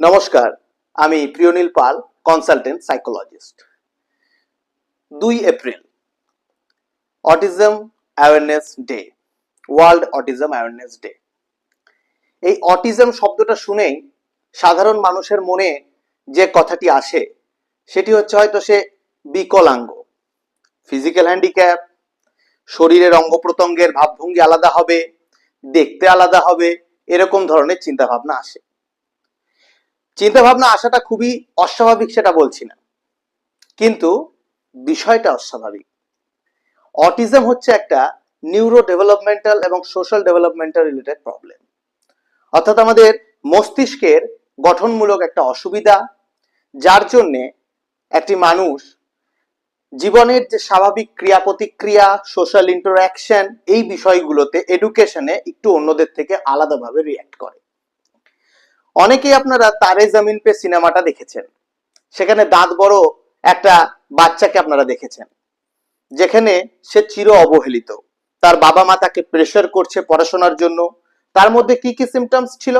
নমস্কার, আমি প্রিয়নীল Pal consultant psychologist দুই April autism awareness day world autism awareness day এই অটিজম শব্দটা শুনেই সাধারণ মানুষের মনে যে কথাটি আসে, সেটি হচ্ছে হয়তো সে বিকলাঙ্গ। ফিজিক্যাল হ্যান্ডিক্যাপ শরীরের অঙ্গ প্রত্যঙ্গের ভাবভঙ্গি আলাদা হবে, দেখতে আলাদা হবে, এরকম ধরনের চিন্তা ভাবনা আসে। চিন্তা ভাবনা আসাটা খুবই অস্বাভাবিক সেটা বলছি না। কিন্তু বিষয়টা অস্বাভাবিক। অটিজম হচ্ছে একটা নিউরো ডেভেলপমেন্টাল এবং সোশ্যাল ডেভেলপমেন্টাল রিলেটেড প্রবলেম অর্থাৎ আমাদের মস্তিষ্কের গঠনমূলক একটা অসুবিধা, যার জন্যে একটি মানুষ জীবনের যে স্বাভাবিক ক্রিয়া প্রতিক্রিয়া সোশ্যাল ইন্টারাকশন এই বিষয়গুলোতে এডুকেশনে একটু অন্যদের থেকে আলাদাভাবে রিয়্যাক্ট করে। অনেকেই আপনারা তারে জামিন পে সিনেমাটা দেখেছেন। সেখানে দাঁত বড় একটা বাচ্চাকে আপনারা দেখেছেন। যেখানে সে চির অবহেলিত। তার বাবা মা তাকে প্রেশার করছে পড়াশোনার জন্য। তার মধ্যে কি কি সিমটমস ছিল?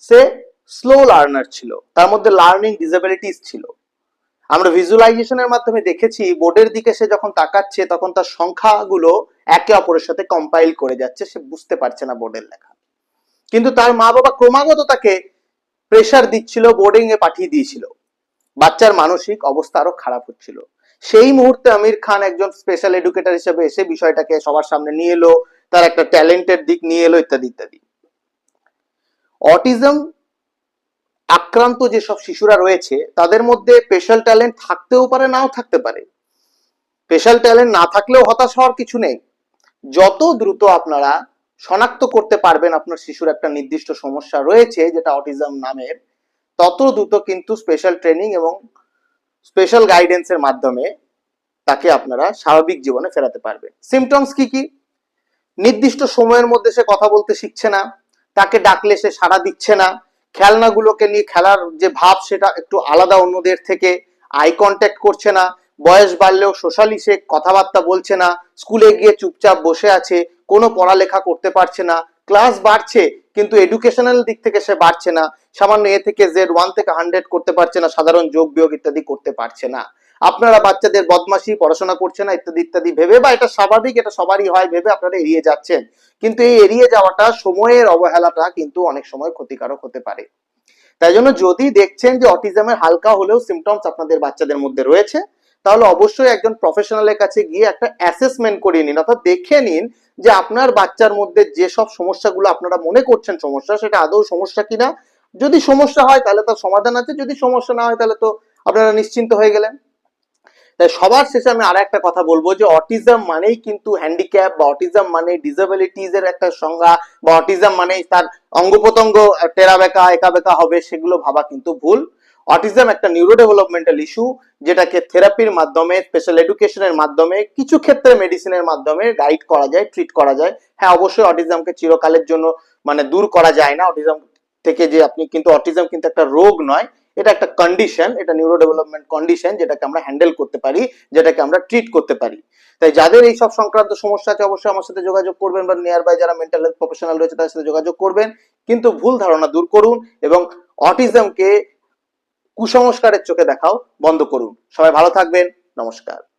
সে স্লো লার্নার ছিল। তার মধ্যে লার্নিং ডিসেবিলিটিস ছিল। আমরা ভিজুয়ালাইজেশনের মাধ্যমে দেখেছি, বোর্ডের দিকে সে যখন তাকাচ্ছে, তখন তার সংখ্যাগুলো একে অপরের সাথে কম্পাইল করে যাচ্ছে। সে বুঝতে পারছে না বোর্ডের লেখা। কিন্তু তার মা বাবা ক্রমাগত তাকে প্রেশার দিচ্ছিল বোর্ডিং এ পাঠিয়ে দিয়েছিল। বাচ্চার মানসিক অবস্থা আরও খারাপ হচ্ছিল। সেই মুহূর্তে আমির খান একজন স্পেশাল এডুকেটর হিসেবে এসে বিষয়টাকে সবার সামনে নিয়ে এলো, তার একটা ট্যালেন্টের দিক নিয়ে এলো, ইত্যাদি ইত্যাদি। অটিজম আক্রান্ত যেসব শিশুরা রয়েছে, তাদের মধ্যে স্পেশাল ট্যালেন্ট থাকতেও পারে, নাও থাকতে পারে। স্পেশাল ট্যালেন্ট না থাকলেও হতাশ হওয়ার কিছু নেই। যত দ্রুত আপনারা শনাক্ত করতে পারবেন আপনার শিশুর একটা নির্দিষ্ট সমস্যা রয়েছে, যেটা অটিজম নামের। তত দ্রুত কিন্তু স্পেশাল ট্রেনিং এবং স্পেশাল গাইডেন্সের মাধ্যমে তাকে আপনারা স্বাভাবিক জীবনে ফেরাতে পারবেন সিমটমস কি কি? নির্দিষ্ট সময়ের মধ্যে সে কথা বলতে শিখছে না, তাকে ডাকলে সে সাড়া দিচ্ছে না, খেলনাগুলোকে নিয়ে খেলার যে ভাব সেটা একটু আলাদা অন্যদের থেকে আই কন্ট্যাক্ট করছে না বয়স বাড়লেও সোশ্যালি সে কথাবার্তা বলছে না, স্কুলে গিয়ে চুপচাপ বসে আছে, কোনো পড়ালেখা করতে পারছে না ক্লাস বাড়ছে, কিন্তু এডুকেশনাল দিক থেকে সে বাড়ছে না, সামান্য এ থেকে জেড ওয়ান থেকে হান্ড্রেড করতে পারছে না, সাধারণ যোগ বিয়োগ ইত্যাদি করতে পারছে না। আপনারা বাচ্চাদের বদমাশি, পড়াশোনা করছে না, ইত্যাদি ইত্যাদি ভেবে বা এটা স্বাভাবিক, এটা সবারই হয়, ভেবে আপনারা এড়িয়ে যাচ্ছেন। কিন্তু এই এড়িয়ে যাওয়াটা সময়ের অবহেলাটা কিন্তু অনেক সময় ক্ষতিকারক হতে পারে। তাই জন্য যদি দেখছেন যে অটিজমের হালকা হলেও সিমটমস আপনাদের বাচ্চাদের মধ্যে রয়েছে তাহলে অবশ্যই একজন প্রফেশনালের কাছে গিয়ে একটা অ্যাসেসমেন্ট করিয়ে নিন, অর্থাৎ দেখে নিন যে আপনার বাচ্চার মধ্যে যে সব সমস্যাগুলো আপনারা মনে করছেন সমস্যা, সেটা আদৌ সমস্যা কিনা? যদি সমস্যা হয় তাহলে তার সমাধান আছে, যদি সমস্যা না হয় তাহলে তো আপনারা নিশ্চিন্ত হয়ে গেলেন। তাই সবার শেষে আমি আর একটা কথা বলব যে অটিজম মানেই কিন্তু হ্যান্ডিক্যাপ বা অটিজম মানে ডিসেবিলিটিজ এর একটা সংজ্ঞা বা অটিজম মানেই তার অঙ্গ প্রত্যঙ্গ টেরা বেকা, একা বেকা হবে, সেগুলো ভাবা কিন্তু ভুল। অটিজম একটা নিউরো ডেভেলপমেন্টাল ইস্যু যেটাকে থেরাপির মাধ্যমে স্পেশাল এডুকেশনের মাধ্যমে, কিছু ক্ষেত্রে মেডিসিনের মাধ্যমে গাইড করা যায় ট্রিট করা যায়। হ্যাঁ অবশ্যই অটিজমকে চিরকালের জন্য মানে দূর করা যায় না। অটিজম থেকে যে আপনি কিন্তু অটিজম কিন্তু একটা রোগ নয়, এটা একটা কন্ডিশন এটা নিউরো ডেভেলপমেন্ট কন্ডিশন যেটাকে আমরা হ্যান্ডেল করতে পারি, যেটাকে আমরা ট্রিট করতে পারি। তাই যাদের এই সব সংক্রান্ত সমস্যা আছে, অবশ্যই আমার সাথে যোগাযোগ করবেন বা নিয়ার বাই যারা মেন্টাল হেলথ প্রফেশনাল রয়েছে, তাদের সাথে যোগাযোগ করবেন। কিন্তু ভুল ধারণা দূর করুন এবং অটিজমকে কুসংস্কারের চোখে দেখাও বন্ধ করুন। সবাই ভালো থাকবেন। নমস্কার।